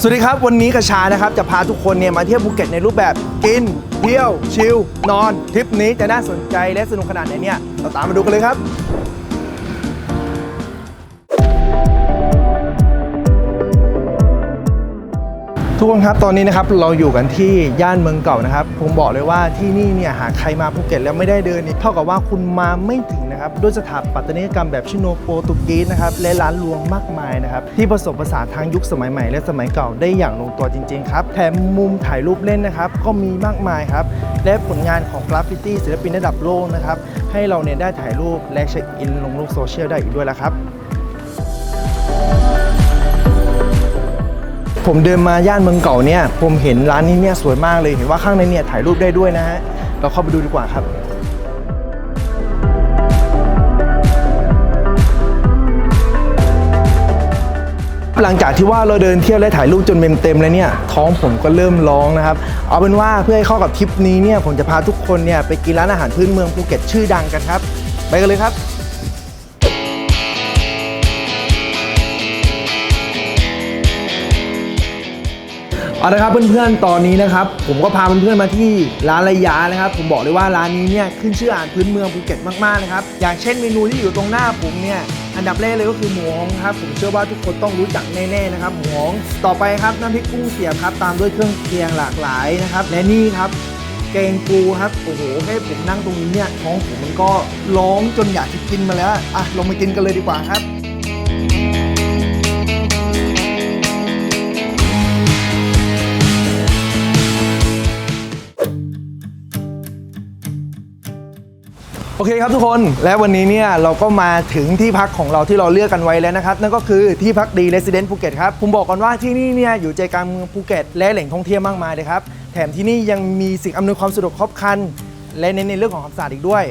สวัสดีครับ วันนี้กระชานะครับจะพาทุกคนเนี่ยมาเที่ยวภูเก็ตในรูปแบบกิน เที่ยว ชิล นอน ทริปนี้จะน่าสนใจและสนุกขนาดไหนเนี่ย เราตามมาดูกันเลยครับทุกคนครับตอนนี้นะครับเราอยู่กันที่ย่านเมืองเก่านะครับ ผมบอกเลยว่าที่นี่เนี่ยหากใครมาภูเก็ตแล้วไม่ได้เดินนี่เท่ากับว่าคุณมาไม่ถึง นะครับด้วยสถาปัตยกรรมแบบชิโนโปรตุเกสนะครับและร้านรวงมากมายนะครับที่ผสมผสานทางยุคสมัยใหม่และสมัยเก่าได้อย่างลงตัวจริงๆครับแถมมุมถ่ายรูปเล่นนะครับก็มีมากมายครับและผลงานของกราฟฟิตี้ศิลปินระดับโลกนะครับให้เราเนี่ยได้ถ่ายรูปและเช็คอินลงโลกโซเชียลได้อีกด้วยละครับผมเดินมาย่านเมืองเก่าเนี่ย ผมเห็นร้านนี้เนี่ยสวยมากเลย เห็นว่าข้างในเนี่ยถ่ายรูปได้ด้วยนะฮะ เราเข้าไปดูดีกว่าครับ หลังจากที่ว่าเราเดินเที่ยวและถ่ายรูปจนเต็มเต็มๆแล้วเนี่ยท้องผมก็เริ่มร้องนะครับ เอาเป็นว่าเพื่อให้เข้ากับทริปนี้เนี่ยผมจะพาทุกคนเนี่ยไปกินร้านอาหารพื้นเมืองภูเก็ตชื่อดังกันครับ ไปกันเลยครับเอาละครับเพื่อนๆ ตอนนี้นะครับ ผมก็พาเพื่อนๆมาที่ร้านระยะนะครับ ผมบอกเลยว่าร้านนี้เนี่ยขึ้นชื่ออาหารพื้นเมืองภูเก็ตมากๆนะครับ อย่างเช่นเมนูที่อยู่ตรงหน้าผมเนี่ย อันดับแรกเลยก็คือหมูฮ้องครับผมเชื่อว่าทุกคนต้องรู้จักแน่ๆนะครับหมูฮ้องต่อไปครับน้ำพริกกุ้งเสียบครับตามด้วยเครื่องเคียงหลากหลายนะครับ และนี่ครับแกงปูครับโอ้โหแค่ผมนั่งตรงนี้เนี่ยท้องผมมันก็ร้องจนอยากจะกินมาแล้วอะลงมากินกันเลยดีกว่าครับ โอเคครับทุกคนและวันนี้เนี่ยเราก็มาถึงที่พักของเราที่เราเลือกกันไว้แล้วนะครับ นั่นก็คือที่พักดีเรสซิเดนต์ภูเก็ตครับผมบอกก่อนว่าที่นี่เนี่ยอยู่ใจกลางเมืองภูเก็ตและแหล่งท่องเที่ยวมากมายเลยครับแถมที่นี่ยังมีสิ่งอำนวยความสะดวกครบครัน และเน้นในเรื่องของความสะอาดอีกด้วย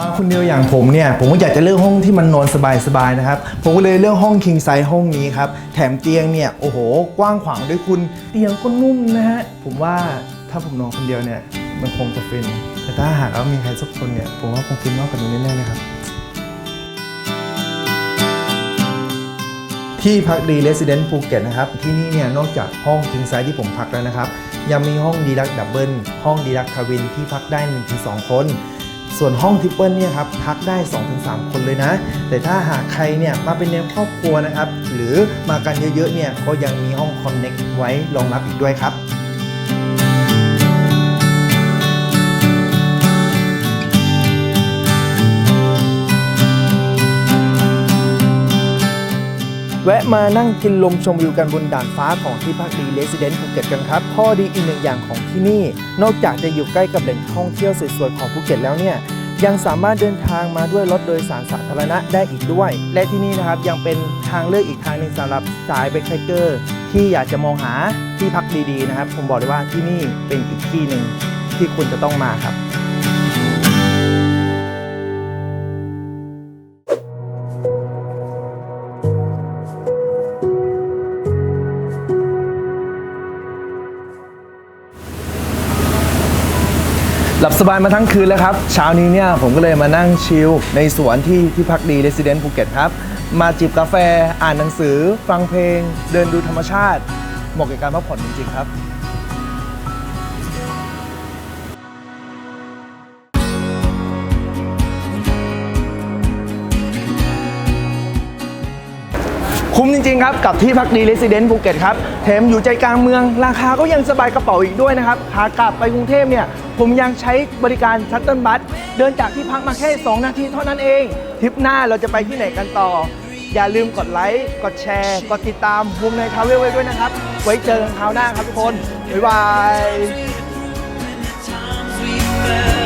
มาคนเดียวอย่างผมเนี่ยผมก็อยากจะเลือกห้องที่มันนอนสบายๆนะครับผมก็เลยเลือกห้อง king size ห้องนี้ครับแถมเตียงเนี่ยโอ้โห กว้างขวางด้วยคุณ เตียงก็นุ่มนะฮะผมว่าถ้าผมนอนคนเดียวเนี่ยมันคงจะฟินแต่ถ้าหากว่ามีใครสักคนเนี่ยผมว่าคงฟินมากกว่านี้แน่ๆเลยครับที่พักดีเรสซิเดนต์ภูเก็ตนะครับที่นี่เนี่ยนอกจากห้องคิงไซส์ที่ผมพักแล้วนะครับ ยังมีห้องดีลักดับเบิลห้องดีลักคาวินที่พักได้1-2 คน ส่วนห้องทิปเปิลเนี่ยครับพักได้ 2-3 คนเลยนะ แต่ถ้าหากใครเนี่ยมาเป็นแนวครอบครัวนะครับ หรือมากันเยอะๆเนี่ยก็ยังมีห้องคอนเน็กไว้รองรับอีกด้วยครับ แวะมานั่งกินลมชมวิวกันบนด่านฟ้าของที่พักดีเลสซิเดนต์ภูเก็ตกันครับ ข้อดีอีกหนึ่งอย่างของที่นี่ นอกจากจะอยู่ใกล้กับแหล่งท่องเที่ยวสวยๆของภูเก็ตแล้วเนี่ยยังสามารถเดินทางมาด้วยรถโดยสารสาธารณะได้อีกด้วย และที่นี่นะครับยังเป็นทางเลือกอีกทางหนึ่งสำหรับสายเบคเกอร์ ที่อยากจะมองหาที่พักดีๆนะครับ ผมบอกเลยว่าที่นี่เป็นอีกที่หนึ่งที่คุณจะต้องมาครับ หลับสบายมาทั้งคืนแล้วครับ เช้านี้เนี่ยผมก็เลยมานั่งชิลในสวนที่ที่พักดีเรสซิเดนต์ภูเก็ตครับ มาจิบกาแฟอ่านหนังสือ ฟังเพลง เดินดูธรรมชาติ เหมาะกับการพักผ่อนจริงๆครับ คุ้มจริงๆครับกับที่พักดี Resident ภูเก็ตครับแถมอยู่ใจกลางเมือง ราคาก็ยังสบายกระเป๋าอีกด้วยนะครับขากลับไปกรุงเทพเนี่ยผมยังใช้บริการชัตเติลบัสเดินจากที่พักมาแค่ 2 นาทีเท่านั้นเองทริปหน้าเราจะไปที่ไหนกันต่อ อย่าลืมกดไลค์กดแชร์ กดติดตามวงในทาวเวลไว้ด้วยนะครับ ไว้เจอกันคราวหน้าครับทุกคนบ๊ายบาย